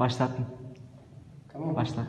Başlattım. Tamam. Başlat.